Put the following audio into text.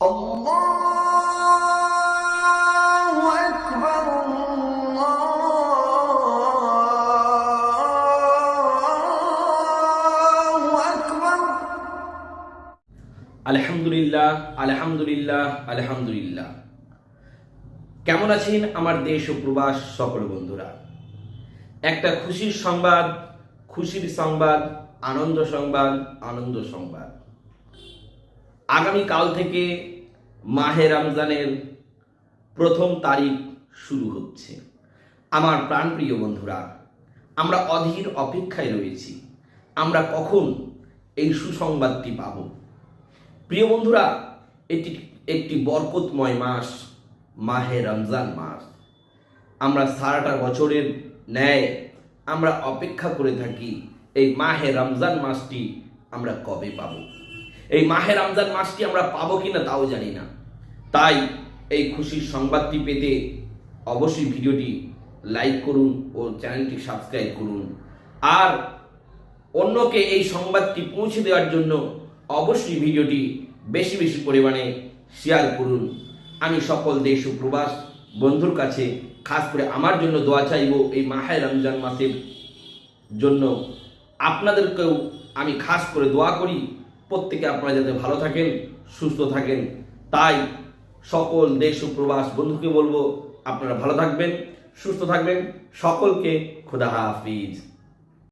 আলহামদুলিল্লাহ আলহামদুলিল্লাহ আলহামদুলিল্লাহ কেমন আছেন আমার দেশ ও প্রবাস সকল বন্ধুরা? একটা খুশির সংবাদ খুশির সংবাদ, আনন্দ সংবাদ আনন্দ সংবাদ। আগামী কাল থেকে মাহে রমজানের প্রথম তারিখ শুরু হচ্ছে। আমার প্রাণপ্রিয় বন্ধুরা, আমরা অধীর অপেক্ষায় রয়েছি। আমরা কখন এই সুসংবাদটি পাবো? প্রিয় বন্ধুরা, এটি একটি বরকতময় মাস, মাহে রমজান মাস। আমরা সারাটা বছরের ন্যায় আমরা অপেক্ষা করে থাকি, এই মাহে রমজান মাসটি আমরা কবে পাব? এই মাহে রমজান মাসটি আমরা পাবো কিনা তাও জানি না। তাই এই খুশির সংবাদটি পেতে অবশ্যই ভিডিওটি লাইক করুন ও চ্যানেলটি সাবস্ক্রাইব করুন। আর অন্যকে এই সংবাদটি পৌঁছে দেওয়ার জন্য অবশ্যই ভিডিওটি বেশি বেশি পরিমাণে শেয়ার করুন। আমি সকল দেশ ও প্রবাস বন্ধুর কাছে খাস করে আমার জন্য দোয়া চাইব এই মাহে রমজান মাসের জন্য। আপনাদেরকেও আমি খাস করে দোয়া করি। প্রত্যেকে আপনারা যাতে ভালো থাকেন, সুস্থ থাকেন, তাই সকল দেশ ও প্রবাস বন্ধুকে বলব, আপনারা ভালো থাকবেন, সুস্থ থাকবেন, সকলকে খোদা হাফিজ।